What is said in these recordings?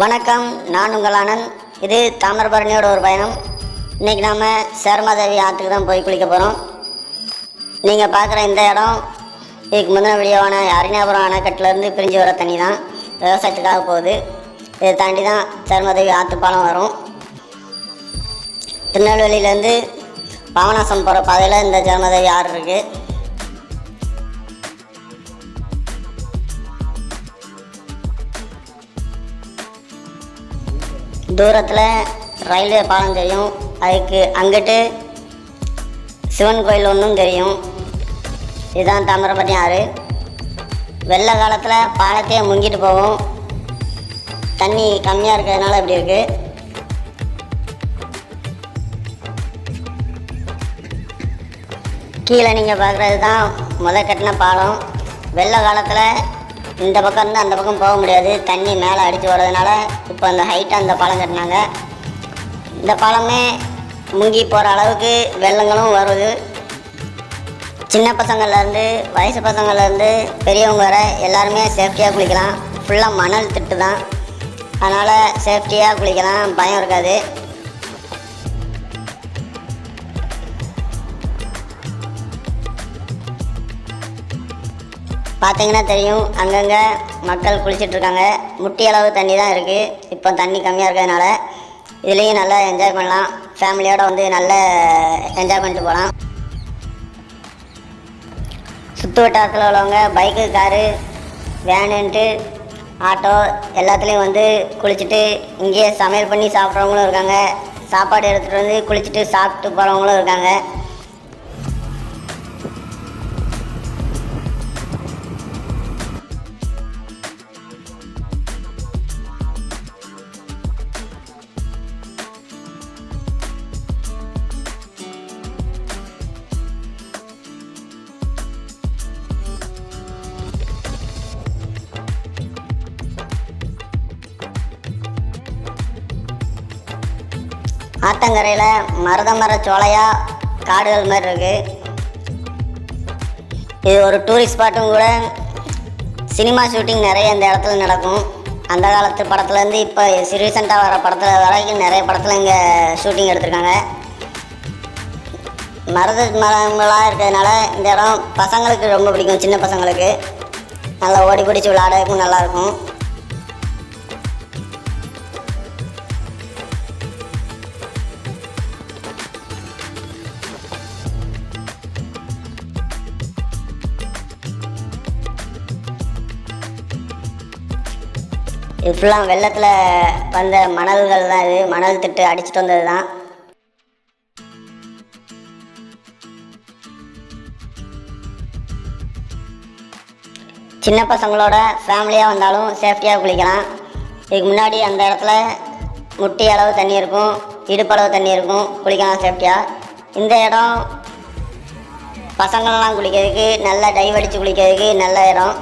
வணக்கம் நான் உங்கள் ஆனந்த் இது தாமிரபரணியோட ஒரு பயணம். இன்றைக்கி நாம் சேர்மாதேவி ஆற்றுக்கு தான் போய் குளிக்க போகிறோம் நீங்கள் பார்க்குற இந்த இடம் இதுக்கு முந்தின வீடியோவான அரிணாபுரம் அணைக்கட்டிலேருந்து பிரிஞ்சு வர தண்ணி தான். விவசாயத்துக்காக போகுது. இதை தாண்டி தான் சேர்மாதேவி ஆற்று பாலம் வரும் திருநெல்வேலியிலேருந்து பாபநாசம் போகிற பாதையில் இந்த சேர்மாதேவி ஆறு இருக்குது தூரத்தில் ரயில்வே பாலம் தெரியும். அதுக்கு அங்கிட்டு சிவன் கோயில் ஒன்றும் தெரியும். இதுதான் தாமிரபரணி ஆறு. வெள்ளை காலத்தில் பாலத்தையே முங்கிட்டு போகும். தண்ணி கம்மியாக இருக்கிறதுனால இப்படி இருக்குது கீழே நீங்கள் பார்க்குறது தான் முத கட்டின பாலம். வெள்ளை காலத்தில் இந்த பக்கம் இருந்து அந்த பக்கம் போக முடியாது. தண்ணி மேலே அடித்து வர்றதுனால இப்போ அந்த ஹைட்டாக அந்த பாலம் கட்டினாங்க. இந்த பாலமே முங்கி போகிற அளவுக்கு வெள்ளங்களும் வருது. சின்ன பசங்கள்லேருந்து வயசு பசங்கள்லேருந்து பெரியவங்க வர எல்லாருமே சேஃப்டியாக குளிக்கலாம். ஃபுல்லாக மணல் திட்டு தான் அதனால் சேஃப்டியாக குளிக்கலாம். பயம் இருக்காது. பார்த்தீங்கன்னா தெரியும் அங்கங்கே மக்கள் குளிச்சிட்ருக்காங்க. முட்டி அளவு தண்ணி தான் இருக்குது இப்போ தண்ணி கம்மியாக இருக்கிறதுனால இதுலேயும் நல்லா என்ஜாய் பண்ணலாம். ஃபேமிலியோடு வந்து நல்ல என்ஜாய் பண்ணிட்டு போகலாம் சுற்று வட்டாரத்தில் உள்ளவங்க பைக்கு காரு வேனுன்ட்டு ஆட்டோ எல்லாத்துலேயும் வந்து குளிச்சுட்டு இங்கேயே சமையல் பண்ணி சாப்பிட்றவங்களும் இருக்காங்க. சாப்பாடு எடுத்துகிட்டு வந்து குளிச்சுட்டு சாப்பிட்டு போகிறவங்களும் இருக்காங்க. ஆத்தங்கரையில் மருத மர சோலையா காடுகள் மாதிரி இருக்குது இது ஒரு டூரிஸ்ட் ஸ்பாட்டும் கூட. சினிமா ஷூட்டிங் நிறைய இந்த இடத்துல நடக்கும். அந்த காலத்து படத்துலேருந்து இப்போ ரீசெண்டாக வர படத்தில் வரைக்கும் நிறைய படத்தில் இங்கே ஷூட்டிங் எடுத்திருக்காங்க. மருத மரங்களாக இருக்கிறதுனால இந்த இடம் பசங்களுக்கு ரொம்ப பிடிக்கும் சின்ன பசங்களுக்கு. நல்லா ஓடி பிடிச்சி விளையாடவும் நல்லாயிருக்கும் இது ஃபுல்லாக வெள்ளத்தில் வந்த மணல்கள் தான் இது. மணல் திட்டு அடிச்சிட்டு வந்தது தான். சின்ன பசங்களோட ஃபேமிலியாக வந்தாலும் சேஃப்டியாக குளிக்கலாம். இதுக்கு முன்னாடி அந்த இடத்துல முட்டி அளவு தண்ணி இருக்கும். இடுப்பளவு தண்ணி இருக்கும். குளிக்கலாம் சேஃப்டியாக இந்த இடம் பசங்களெலாம் குளிக்கிறதுக்கு நல்லா டைவ் அடித்து குளிக்கிறதுக்கு நல்ல இடம்.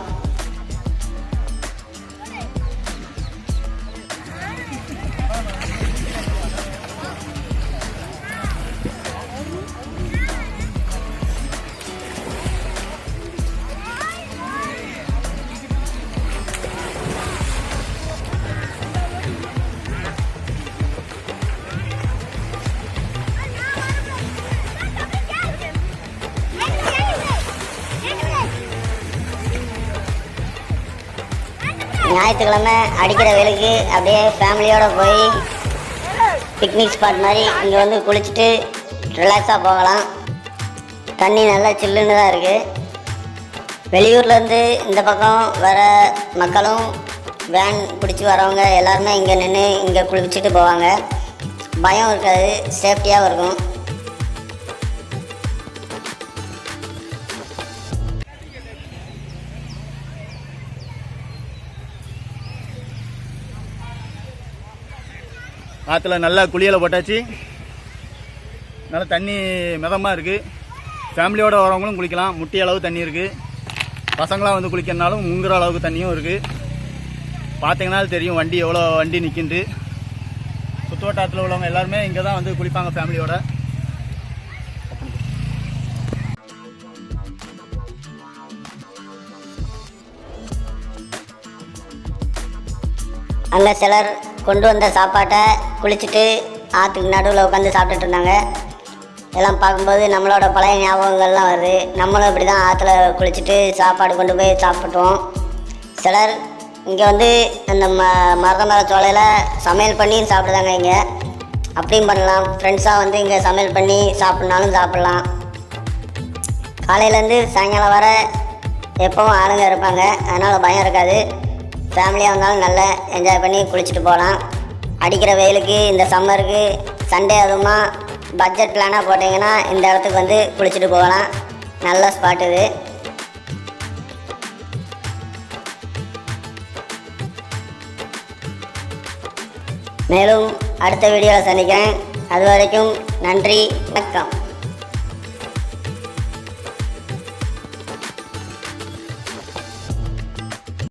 ஞாயிற்றுக்கிழமை அடிக்கிற வெயிலுக்கு அப்படியே ஃபேமிலியோடு போய் பிக்னிக் ஸ்பாட் மாதிரி இங்கே வந்து குளிச்சுட்டு ரிலாக்ஸாக போகலாம். தண்ணி நல்லா சில்லுன்னு தான் இருக்குது வெளியூர்லேருந்து இந்த பக்கம் வர மக்களும் வேன் பிடிச்சி வரவங்க எல்லாருமே இங்கே நின்று இங்கே குளிச்சுட்டு போவாங்க. பயம் இருக்காது சேஃப்டியாகவும் இருக்கும். ஆற்றுல நல்லா குளியலை போட்டாச்சு. நல்லா தண்ணி மிதமாக இருக்குது ஃபேமிலியோடு வரவங்களும் குளிக்கலாம். முட்டி அளவு தண்ணி இருக்குது பசங்களாம் வந்து குளிக்கிறனாலும் முங்குற அளவுக்கு தண்ணியும் இருக்குது பார்த்தீங்கன்னா தெரியும் வண்டி எவ்வளோ வண்டி நிற்கிண்டு சுற்று வட்டாரத்தில் உள்ளவங்க எல்லாருமே இங்கே தான் வந்து குளிப்பாங்க ஃபேமிலியோட அங்கே சிலர் கொண்டு வந்த சாப்பாட்டை குளிச்சுட்டு ஆற்றுக்கு நடுவில் உட்காந்து சாப்பிட்டுட்டு இருந்தாங்க. இதெல்லாம் பார்க்கும்போது நம்மளோட பழைய ஞாபகங்கள்லாம் வருது. நம்மளும் இப்படி தான் ஆற்றுல குளிச்சுட்டு சாப்பாடு கொண்டு போய் சாப்பிட்டோம். சிலர் இங்கே வந்து அந்த ம மரத மர சோலையில் சமையல் பண்ணி சாப்பிடுதாங்க இங்கே. அப்படியும் பண்ணலாம். ஃப்ரெண்ட்ஸாக வந்து இங்கே சமையல் பண்ணி சாப்பிட்னாலும் சாப்பிட்லாம். காலையிலேருந்து சாயங்காலம் வர எப்பவும் ஆளுங்க இருப்பாங்க. அதனால் பயம் இருக்காது. ஃபேமிலியாக வந்தாலும் நல்லா என்ஜாய் பண்ணி குளிச்சுட்டு போகலாம். அடிக்கிற வெயிலுக்கு இந்த சம்மருக்கு சண்டே அதுவுமா பட்ஜெட் பிளானாக போட்டிங்கன்னா இந்த இடத்துக்கு வந்து குளிச்சுட்டு போகலாம். நல்ல ஸ்பாட் இது. மேலும் அடுத்த வீடியோவில் சந்திக்கிறேன். அது வரைக்கும் நன்றி வணக்கம்.